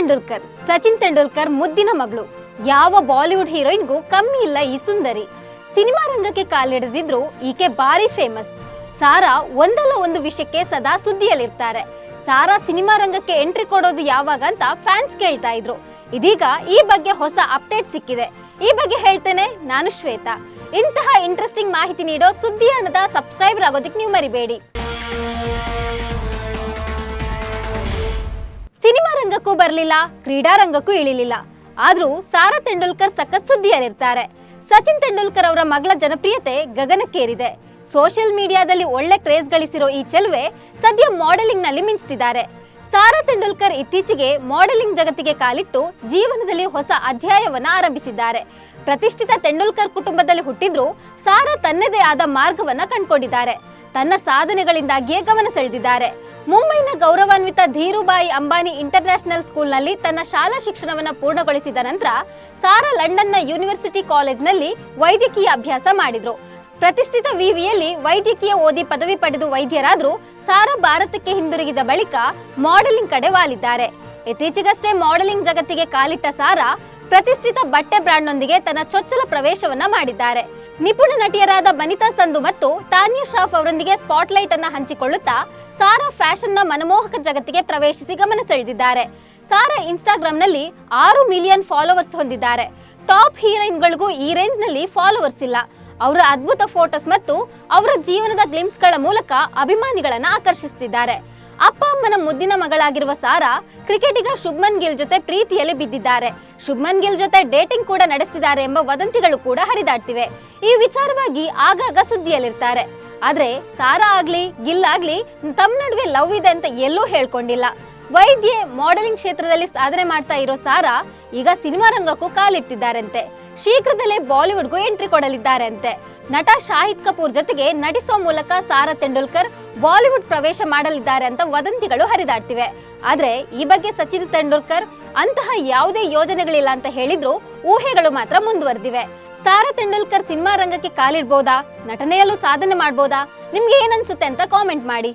ತೆಂಡೂಲ್ಕರ್, ಸಚಿನ್ ತೆಂಡೂಲ್ಕರ್ ಮುದ್ದಿನ ಮಗಳು. ಯಾವ ಬಾಲಿವುಡ್ ಹೀರೋಯಿನ್ಗೂ ಕಮ್ಮಿ ಇಲ್ಲ ಈ ಸುಂದರಿ. ಸಿನಿಮಾ ರಂಗಕ್ಕೆ ಕಾಲಿಡದಿದ್ರು ಈಕೆ ಬಾರಿ ಫೇಮಸ್ ಸಾರಾ ಒಂದಲ್ಲ ಒಂದು ವಿಷಯಕ್ಕೆ ಸದಾ ಸುದ್ದಿಯಲ್ಲಿರ್ತಾರೆ. ಸಾರಾ ಸಿನಿಮಾ ರಂಗಕ್ಕೆ ಎಂಟ್ರಿ ಕೊಡೋದು ಯಾವಾಗ ಅಂತ ಫ್ಯಾನ್ಸ್ ಕೇಳ್ತಾ ಇದ್ರು. ಇದೀಗ ಈ ಬಗ್ಗೆ ಹೊಸ ಅಪ್ಡೇಟ್ ಸಿಕ್ಕಿದೆ. ಈ ಬಗ್ಗೆ ಹೇಳ್ತೇನೆ ನಾನು ಶ್ವೇತಾ. ಇಂತಹ ಇಂಟ್ರೆಸ್ಟಿಂಗ್ ಮಾಹಿತಿ ನೀಡೋ ಸುದ್ದಿ ಅನ್ನದ ಸಬ್ಸ್ಕ್ರೈಬರ್ ಆಗೋದಕ್ಕೆ ನೀವು ಮರಿಬೇಡಿ. ರಂಗಕ್ಕೂ ಬರಲಿಲ್ಲ ಕ್ರೀಡಾರಂಗಕ್ಕೂ ಇಳಿಲಿಲ್ಲ. ಆದ್ರೂ ಸಾರಾ ತೆಂಡೂಲ್ಕರ್ ಸಖತ್ ಸುದ್ದಿಯಲ್ಲಿರ್ತಾರೆ. ಸಚಿನ್ ತೆಂಡೂಲ್ಕರ್ ಅವರ ಮಗಳ ಜನಪ್ರಿಯತೆ ಗಗನಕ್ಕೇರಿದೆ. ಸೋಷಿಯಲ್ ಮೀಡಿಯಾದಲ್ಲಿ ಒಳ್ಳೆ ಕ್ರೇಜ್ ಗಳಿಸಿರೋ ಈ ಚೆಲುವೆ ಸದ್ಯ ಮಾಡೆಲಿಂಗ್ನಲ್ಲಿ ಮಿಂಚ್ತಿದ್ದಾರೆ. ಸಾರಾ ತೆಂಡೂಲ್ಕರ್ ಇತ್ತೀಚೆಗೆ ಮಾಡೆಲಿಂಗ್ ಜಗತ್ತಿಗೆ ಕಾಲಿಟ್ಟು ಜೀವನದಲ್ಲಿ ಹೊಸ ಅಧ್ಯಾಯವನ್ನ ಆರಂಭಿಸಿದ್ದಾರೆ. ಪ್ರತಿಷ್ಠಿತ ತೆಂಡೂಲ್ಕರ್ ಕುಟುಂಬದಲ್ಲಿ ಹುಟ್ಟಿದ್ರು ಸಾರಾ ತನ್ನದೇ ಆದ ಮಾರ್ಗವನ್ನ ಕಂಡುಕೊಂಡಿದ್ದಾರೆ. ತನ್ನ ಸಾಧನೆಗಳಿಂದಾಗಿಯೇ ಗಮನ ಸೆಳೆದಿದ್ದಾರೆ. ಮುಂಬೈನ ಗೌರವಾನ್ವಿತ ಧೀರುಬಾಯಿ ಅಂಬಾನಿ ಇಂಟರ್ನ್ಯಾಷನಲ್ ಸ್ಕೂಲ್ನಲ್ಲಿ ತನ್ನ ಶಾಲಾ ಶಿಕ್ಷಣವನ್ನು ಪೂರ್ಣಗೊಳಿಸಿದ ನಂತರ ಸಾರಾ ಲಂಡನ್ನ ಯೂನಿವರ್ಸಿಟಿ ಕಾಲೇಜ್ನಲ್ಲಿ ವೈದ್ಯಕೀಯ ಅಭ್ಯಾಸ ಮಾಡಿದ್ರು. ಪ್ರತಿಷ್ಠಿತ ವಿವಿಯಲ್ಲಿ ವೈದ್ಯಕೀಯ ಓದಿ ಪದವಿ ಪಡೆದು ವೈದ್ಯರಾದರೂ ಸಾರಾ ಭಾರತಕ್ಕೆ ಹಿಂದಿರುಗಿದ ಬಳಿಕ ಮಾಡೆಲಿಂಗ್ ಕಡೆ ವಾಲಿದ್ದಾರೆ ಇತ್ತೀಚೆಗಷ್ಟೇ ಮಾಡೆಲಿಂಗ್ ಜಗತ್ತಿಗೆ ಕಾಲಿಟ್ಟ ಸಾರಾ ಪ್ರತಿಷ್ಠಿತ ಬಟ್ಟೆ ಬ್ರ್ಯಾಂಡ್ನೊಂದಿಗೆ ತನ್ನ ಚೊಚ್ಚಲ ಪ್ರವೇಶವನ್ನ ಮಾಡಿದ್ದಾರೆ. ನಿಪುಣ ನಟಿಯರಾದ ಬನಿತಾ ಸಂಧು ಮತ್ತು ತಾನ್ಯಾ ಶ್ರಾಫ್ ಅವರೊಂದಿಗೆ ಸ್ಪಾಟ್ಲೈಟ್ ಅನ್ನ ಹಂಚಿಕೊಳ್ಳುತ್ತಾ ಸಾರಾ ಫ್ಯಾಷನ್ನ ಮನಮೋಹಕ ಜಗತ್ತಿಗೆ ಪ್ರವೇಶಿಸಿ ಗಮನ ಸೆಳೆದಿದ್ದಾರೆ. ಸಾರಾ ಇನ್ಸ್ಟಾಗ್ರಾಮ್ನಲ್ಲಿ ಆರು ಮಿಲಿಯನ್ ಫಾಲೋವರ್ಸ್ ಹೊಂದಿದ್ದಾರೆ. ಟಾಪ್ ಹೀರೋಯಿನ್ಗಳಿಗೂ ಈ ರೇಂಜ್ನಲ್ಲಿ ಫಾಲೋವರ್ಸ್ ಇಲ್ಲ. ಅವರ ಅದ್ಭುತ ಫೋಟೋಸ್ ಮತ್ತು ಅವರ ಜೀವನದ ಗ್ಲಿಮ್ಸ್ಗಳ ಮೂಲಕ ಅಭಿಮಾನಿಗಳನ್ನ ಆಕರ್ಷಿಸುತ್ತಿದ್ದಾರೆ ಅಪ್ಪ ಅಮ್ಮನ ಮುದ್ದಿನ ಮಗಳಾಗಿರುವ ಸಾರಾ ಕ್ರಿಕೆಟಿಗ ಶುಭ್ಮನ್ ಗಿಲ್ ಜೊತೆ ಪ್ರೀತಿಯಲ್ಲಿ ಬಿದ್ದಿದ್ದಾರೆ. ಶುಭ್ಮನ್ ಗಿಲ್ ಜೊತೆ ಡೇಟಿಂಗ್ ಕೂಡ ನಡೆಸ್ತಿದ್ದಾರೆ ಎಂಬ ವದಂತಿಗಳು ಕೂಡ ಹರಿದಾಡ್ತಿವೆ. ಈ ವಿಚಾರವಾಗಿ ಆಗಾಗ ಸುದ್ದಿಯಲ್ಲಿರ್ತಾರೆ. ಆದ್ರೆ ಸಾರಾ ಆಗ್ಲಿ, ಗಿಲ್ ಆಗ್ಲಿ ತಮ್ಮ ನಡುವೆ ಲವ್ ಇದೆ ಅಂತ ಎಲ್ಲೂ ಹೇಳ್ಕೊಂಡಿಲ್ಲ. ವೈದ್ಯೆ, ಮಾಡೆಲಿಂಗ್ ಕ್ಷೇತ್ರದಲ್ಲಿ ಸಾಧನೆ ಮಾಡ್ತಾ ಇರೋ ಸಾರಾ ಈಗ ಸಿನಿಮಾ ರಂಗಕ್ಕೂ ಕಾಲಿಟ್ಟಿದ್ದಾರಂತೆ. ಶೀಘ್ರದಲ್ಲೇ ಬಾಲಿವುಡ್ಗೂ ಎಂಟ್ರಿ ಕೊಡಲಿದ್ದಾರೆ ಅಂತೆ ನಟ ಶಾಹಿದ್ ಕಪೂರ್ ಜೊತೆಗೆ ನಟಿಸುವ ಮೂಲಕ ಸಾರಾ ತೆಂಡೂಲ್ಕರ್ ಬಾಲಿವುಡ್ ಪ್ರವೇಶ ಮಾಡಲಿದ್ದಾರೆ ಅಂತ ವದಂತಿಗಳು ಹರಿದಾಡ್ತಿವೆ. ಆದ್ರೆ ಈ ಬಗ್ಗೆ ಸಚಿನ್ ತೆಂಡೂಲ್ಕರ್ ಅಂತಹ ಯಾವುದೇ ಯೋಜನೆಗಳಿಲ್ಲ ಅಂತ ಹೇಳಿದ್ರು ಊಹೆಗಳು ಮಾತ್ರ ಮುಂದುವರೆದಿವೆ. ಸಾರಾ ತೆಂಡೂಲ್ಕರ್ ಸಿನಿಮಾ ರಂಗಕ್ಕೆ ಕಾಲಿಡ್ಬೋದಾ? ನಟನೆಯಲ್ಲೂ ಸಾಧನೆ ಮಾಡ್ಬೋದಾ? ನಿಮ್ಗೆ ಏನನ್ಸುತ್ತೆ ಅಂತ ಕಾಮೆಂಟ್ ಮಾಡಿ.